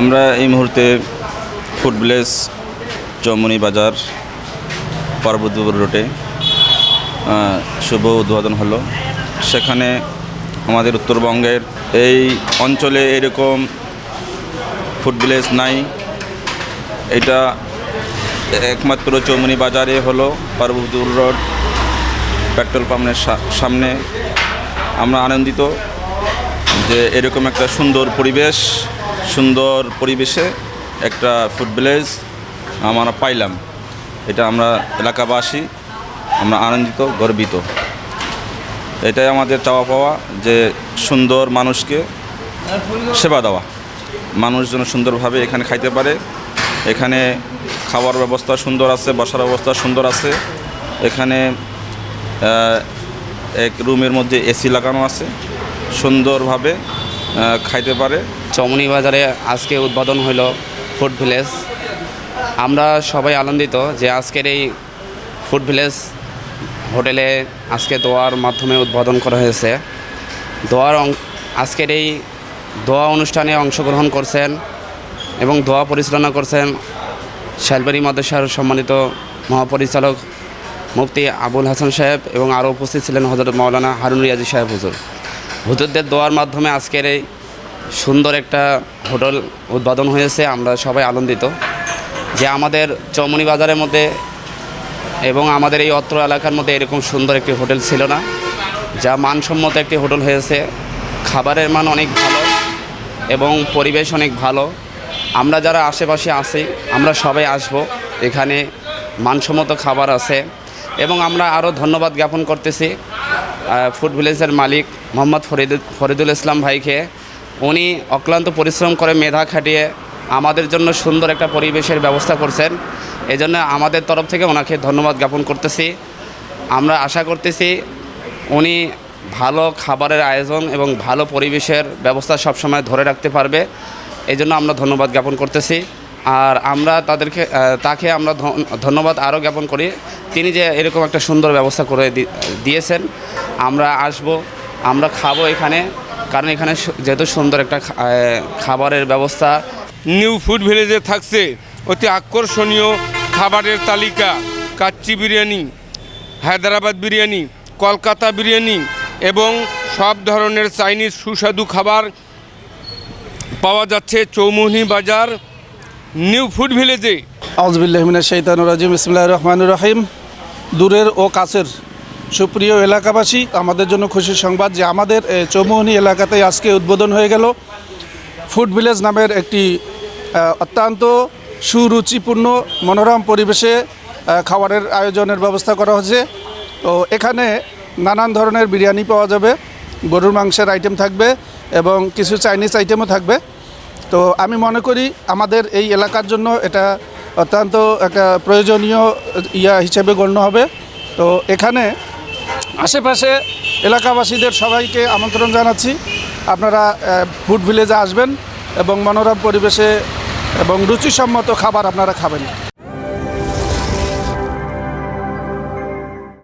আমরা এই মুহূর্তে ফুড ভিলেজ চৌমনি বাজার পার্বতীপুর রোডে শুভ উদ্বোধন হলো। সেখানে আমাদের উত্তরবঙ্গের এই অঞ্চলে এরকম ফুড ভিলেজ নাই। এটা একমাত্র চৌমনি বাজারে হলো পার্বতীপুর রোড, পেট্রোল পাম্পের সামনে। আমরা আনন্দিত যে এরকম একটা সুন্দর পরিবেশ সুন্দর পরিবেশে একটা ফুড ভিলেজ আমরা পাইলাম। এটা আমরা এলাকাবাসী, আমরা আনন্দিত, গর্বিত। এটাই আমাদের চাওয়া পাওয়া যে সুন্দর মানুষকে সেবা দেওয়া। মানুষ যেন সুন্দরভাবে এখানে খাইতে পারে। এখানে খাওয়ার ব্যবস্থা সুন্দর আছে, বসার ব্যবস্থা সুন্দর আছে। এখানে এক রুমের মধ্যে এসি লাগানো আছে। সুন্দরভাবে খাইতে পারে। চমনি বাজারে আজকে উদ্বোধন হইল ফুড ভিলেজ। আমরা সবাই আনন্দিত যে আজকের এই ফুড ভিলেজ হোটেলে আজকে দোয়ার মাধ্যমে উদ্বোধন করা হয়েছে। দোয়ার আজকের এই দোয়া অনুষ্ঠানে অংশগ্রহণ করছেন এবং দোয়া পরিচালনা করছেন শালবাড়ি মাদ্রাসার সম্মানিত মহাপরিচালক মুফতি আবুল হাসান সাহেব এবং আরও উপস্থিত ছিলেন হজরত মাওলানা হারুন রিয়াজি সাহেব হুজুর। হুজুরদের দোয়ার মাধ্যমে আজকের এই সুন্দর একটা হোটেল উদ্বোধন হয়েছে, আমরা সবাই আনন্দিত। যে আমাদের চৌমনি বাজারের মধ্যে এবং আমাদের এই অত্র এলাকার মধ্যে এরকম সুন্দর একটি হোটেল ছিল না, যা মানসম্মত একটি হোটেল হয়েছে। খাবারের মান অনেক ভালো এবং পরিবেশ অনেক ভালো। আমরা যারা আশেপাশে আছি, আমরা সবাই আসব, এখানে মানসম্মত খাবার আছে। এবং আমরা আরও ধন্যবাদ জ্ঞাপন করতেছি ফুড ভিলেজের মালিক মোহাম্মদ ফরিদ ফরিদুল ইসলাম ভাইকে। উনি অক্লান্ত পরিশ্রম করে মেধা খাটিয়ে আমাদের জন্য সুন্দর একটা পরিবেশের ব্যবস্থা করছেন। এজন্য আমাদের তরফ থেকে ওনাকে ধন্যবাদ জ্ঞাপন করতেছি। আমরা আশা করতেছি উনি ভালো খাবারের আয়োজন এবং ভালো পরিবেশের ব্যবস্থা সবসময় ধরে রাখতে পারবে। এই জন্য আমরা ধন্যবাদ জ্ঞাপন করতেছি। আর আমরা তাদেরকে তাকে আমরা ধন্যবাদ আরও জ্ঞাপন করি। তিনি যে এরকম একটা সুন্দর ব্যবস্থা করে দিয়েছেন। আমরা আসব, আমরা খাব এখানে। কারণ এখানে যেহেতু সুন্দর একটা খাবারের ব্যবস্থা। নিউ ফুড ভিলেজে থাকছে। অতি আকর্ষণীয় খাবারের তালিকা। কাচ্চি বিরিয়ানি হায়দ্রাবাদ বিরিয়ানি কলকাতা বিরিয়ানি এবং সব ধরনের চাইনিজ সুস্বাদু খাবার পাওয়া যাচ্ছে চৌমুহনী বাজার নিউ ফুড ভিলেজে। আউজবিল্লাহমিনা শৈতান রাজিম। ইসমিল্লাহ রহমান রহিম। দূরের ও কাছের সুপ্রিয় এলাকাবাসী, আমাদের জন্য খুশির সংবাদ যে আমাদের চৌমুহনী এলাকাতে আজকে উদ্বোধন হয়ে গেল। ফুড ভিলেজ নামের একটি অত্যন্ত সুরুচিপূর্ণ, মনোরম পরিবেশে খাবারের আয়োজনের ব্যবস্থা করা হয়েছে। তো এখানে নানান ধরনের বিরিয়ানি পাওয়া যাবে, গরুর মাংসের আইটেম থাকবে এবং কিছু চাইনিজ আইটেমও থাকবে। তো আমি মনে করি আমাদের এই এলাকার জন্য এটা অত্যন্ত একটা প্রয়োজনীয়, ইয়া হিসেবে গণ্য হবে। তো এখানে আশেপাশে এলাকাবাসীদের সবাইকে আমন্ত্রণ জানাচ্ছি। আপনারা ফুড ভিলেজে আসবেন এবং মনোরম পরিবেশে এবং রুচিসম্মত খাবার আপনারা খাবেন।